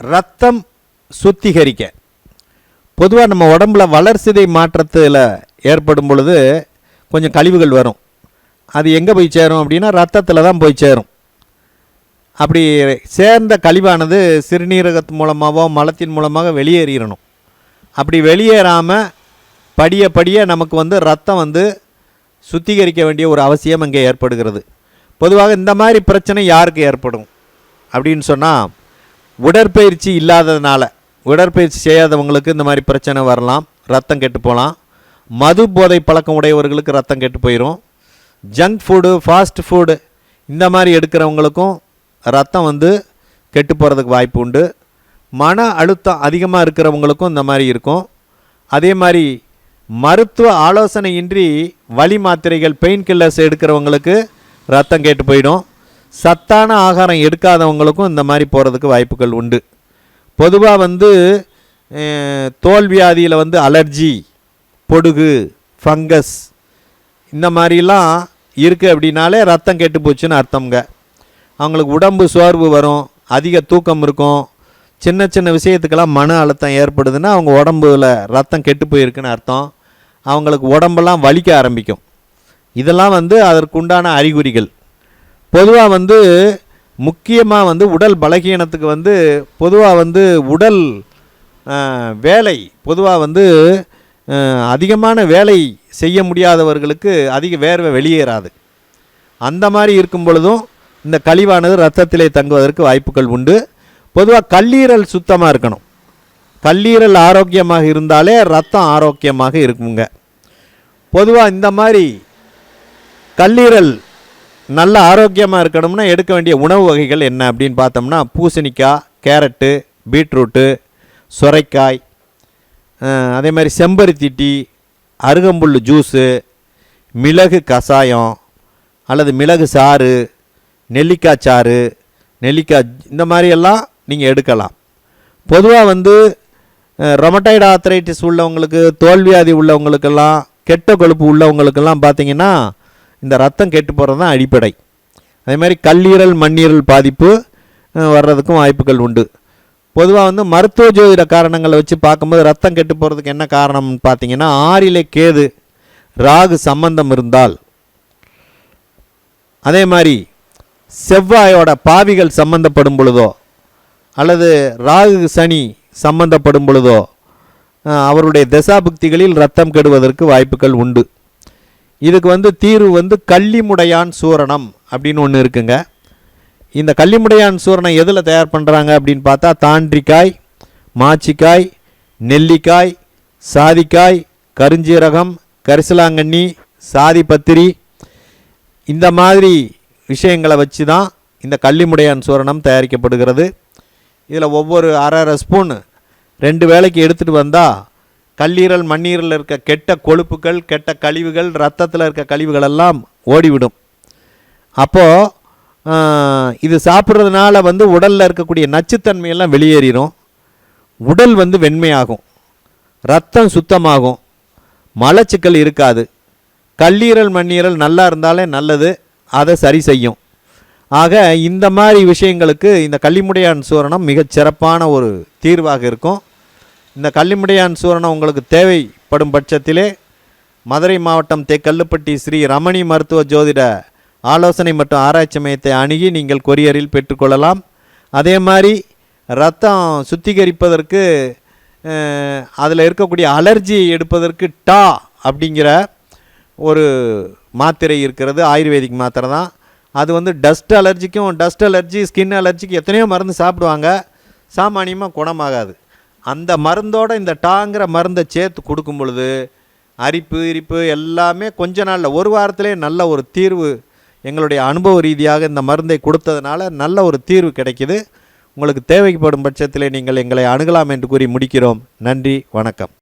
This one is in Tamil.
ரத்தம் சுத்திகரிக்க. பொதுவாக நம்ம உடம்புல வளர்சிதை மாற்றத்தில் ஏற்படும் பொழுது கொஞ்சம் கழிவுகள் வரும். அது எங்கே போய் சேரும் அப்படின்னா ரத்தத்தில் தான் போய் சேரும். அப்படி சேர்ந்த கழிவானது சிறுநீரகத்து மூலமாகவோ மலத்தின் மூலமாக வெளியேறிடணும் அப்படி வெளியேறாமல் படிய படிய நமக்கு வந்து ரத்தம் வந்து சுத்திகரிக்க வேண்டிய ஒரு அவசியம் இங்கே ஏற்படுகிறது. பொதுவாக இந்த மாதிரி பிரச்சனை யாருக்கு ஏற்படும்? அப்படின்னு சொன்னால் உடற்பயிற்சி இல்லாததுனால உடற்பயிற்சி செய்யாதவங்களுக்கு இந்த மாதிரி பிரச்சனை வரலாம் ரத்தம் கெட்டு போகலாம். மது போதை பழக்கம் உடையவர்களுக்கு ரத்தம் கெட்டு போயிடும் ஜங்க் ஃபுட்டு ஃபாஸ்ட் ஃபுட்டு இந்த மாதிரி எடுக்கிறவங்களுக்கும் ரத்தம் வந்து கெட்டு போகிறதுக்கு வாய்ப்பு உண்டு. மன அழுத்தம் அதிகமாக இருக்கிறவங்களுக்கும் இந்த மாதிரி இருக்கும். அதே மாதிரி மருத்துவ ஆலோசனையின்றி வலி மாத்திரைகள் பெயின் கில்லர்ஸ் எடுக்கிறவங்களுக்கு ரத்தம் கேட்டு போயிடும். சத்தான ஆகாரம் எடுக்காதவங்களுக்கும் இந்த மாதிரி போகிறதுக்கு வாய்ப்புகள் உண்டு. பொதுவாக வந்து தோல்வியாதியில் தோல் வியாதியில் வந்து அலர்ஜி பொடுகு ஃபங்கஸ் இந்த மாதிரிலாம் இருக்குது அப்படின்னாலே ரத்தம் கெட்டு போச்சுன்னு அர்த்தம்ங்க. அவங்களுக்கு உடம்பு சோர்வு வரும் அதிக தூக்கம் இருக்கும் சின்ன சின்ன விஷயத்துக்கெல்லாம் மன அழுத்தம் ஏற்படுதுன்னா அவங்க உடம்புல ரத்தம் கெட்டு போயிருக்குன்னு அர்த்தம். அவங்களுக்கு உடம்பெல்லாம் வலிக்க ஆரம்பிக்கும். இதெல்லாம் வந்து அதற்குண்டான அறிகுறிகள். பொதுவாக வந்து முக்கியமாக வந்து உடல் பலகீனத்துக்கு வந்து பொதுவாக வந்து உடல் வேலை பொதுவாக வந்து அதிகமான வேலை செய்ய முடியாதவர்களுக்கு அதிக வேர்வை வெளியேறாது. அந்த மாதிரி இருக்கும் பொழுதும் இந்த கழிவானது ரத்தத்திலே தங்குவதற்கு வாய்ப்புகள் உண்டு. பொதுவாக கல்லீரல் சுத்தமாக இருக்கணும். கல்லீரல் ஆரோக்கியமாக இருந்தாலே ரத்தம் ஆரோக்கியமாக இருக்குங்க. பொதுவாக இந்த மாதிரி கல்லீரல் நல்ல ஆரோக்கியமாக இருக்கணும்னா எடுக்க வேண்டிய உணவு வகைகள் என்ன அப்படின்னு பார்த்தோம்னா பூசணிக்காய் கேரட்டு பீட்ரூட்டு சுரைக்காய் அதே மாதிரி செம்பருத்தி டீ அருகம்புல் ஜூஸு மிளகு கஷாயம் அல்லது மிளகு சாறு நெல்லிக்காய் சாறு நெல்லிக்காய் இந்த மாதிரியெல்லாம் நீங்கள் எடுக்கலாம். பொதுவாக வந்து ரொமட்டைடு ஆத்ரைட்டிஸ் உள்ளவங்களுக்கு தோல்வியாதி உள்ளவங்களுக்கெல்லாம் கெட்ட கொழுப்பு உள்ளவங்களுக்கெல்லாம் பார்த்தீங்கன்னா இந்த ரத்தம் கெட்டு போகிறது தான் அடிப்படை. அதே மாதிரி கல்லீரல் மண்ணீரல் பாதிப்பு வர்றதுக்கும் வாய்ப்புகள் உண்டு. பொதுவாக வந்து மருத்துவ ஜோதிட காரணங்களை வச்சு பார்க்கும்போது ரத்தம் கெட்டு போகிறதுக்கு என்ன காரணம்னு பார்த்தீங்கன்னா ஆறிலே கேது ராகு சம்பந்தம் இருந்தால். அதே மாதிரி செவ்வாயோட பாவிகள் சம்பந்தப்படும் பொழுதோ அல்லது ராகு சனி சம்பந்தப்படும் பொழுதோ அவருடைய தசாபுக்திகளில் ரத்தம் கெடுவதற்கு வாய்ப்புகள் உண்டு. இதுக்கு வந்து தீர்வு வந்து கள்ளிமுடையான் சூரணம் அப்படின்னு ஒன்று இருக்குங்க. இந்த கள்ளிமுடையான் சூரணம் எதில் தயார் பண்ணுறாங்க அப்படின்னு பார்த்தா தாண்டிக்காய் மாச்சிக்காய் நெல்லிக்காய் சாதிக்காய் கருஞ்சீரகம் கரிசலாங்கண்ணி சாதிப்பத்திரி இந்த மாதிரி விஷயங்களை வச்சு தான் இந்த கள்ளிமுடையான் சூரணம் தயாரிக்கப்படுகிறது. இதில் ஒவ்வொரு அரை அரை ஸ்பூன். ரெண்டு வேளைக்கு எடுத்துகிட்டு வந்தால் கல்லீரல் மண்ணீரலில் இருக்க கெட்ட கொழுப்புகள் கெட்ட கழிவுகள் ரத்தத்தில் இருக்க கழிவுகள் எல்லாம் ஓடிவிடும் அப்போது இது சாப்பிட்றதுனால வந்து உடலில் இருக்கக்கூடிய நச்சுத்தன்மையெல்லாம் வெளியேறிடும் உடல் வந்து வெண்மையாகும். ரத்தம் சுத்தமாகும். மலச்சிக்கல் இருக்காது. கல்லீரல் மண்ணீரல் நல்லா இருந்தாலே நல்லது. அதை சரி செய்யும். ஆக இந்த மாதிரி விஷயங்களுக்கு இந்த கள்ளிமுடையான் சூரணம் மிகச் சிறப்பான ஒரு தீர்வாக இருக்கும். இந்த கள்ளிமுடையான் சூரணம் உங்களுக்கு தேவைப்படும் பட்சத்திலே மதுரை மாவட்டம் தெக்கல்லுப்பட்டி ஸ்ரீ ரமணி மருத்துவ ஜோதிட ஆலோசனை மற்றும் ஆராய்ச்சி மையத்தை அணுகி நீங்கள் கொரியரில் பெற்றுக்கொள்ளலாம். அதே மாதிரி ரத்தம் சுத்திகரிப்பதற்கு அதில் இருக்கக்கூடிய அலர்ஜியை எடுப்பதற்கு டா அப்படிங்கிற ஒரு மாத்திரை இருக்கிறது. ஆயுர்வேதிக் மாத்திரை தான். அது வந்து டஸ்ட் அலர்ஜிக்கும் டஸ்ட் அலர்ஜி ஸ்கின் அலர்ஜிக்கு எத்தனையோ மருந்து சாப்பிடுவாங்க. சாமானியமாக குணமாகாது. அந்த மருந்தோடு இந்த டாங்கிற மருந்தை சேர்த்து கொடுக்கும் பொழுது அரிப்பு இரிப்பு எல்லாமே கொஞ்ச நாளில் ஒரு வாரத்திலே நல்ல ஒரு தீர்வு எங்களுடைய அனுபவ ரீதியாக இந்த மருந்தை கொடுத்ததுனால நல்ல ஒரு தீர்வு கிடைக்கிது. உங்களுக்கு தேவைப்படும் பட்சத்தில் நீங்கள் எங்களை அணுகலாம் என்று கூறி முடிக்கிறோம். நன்றி வணக்கம்.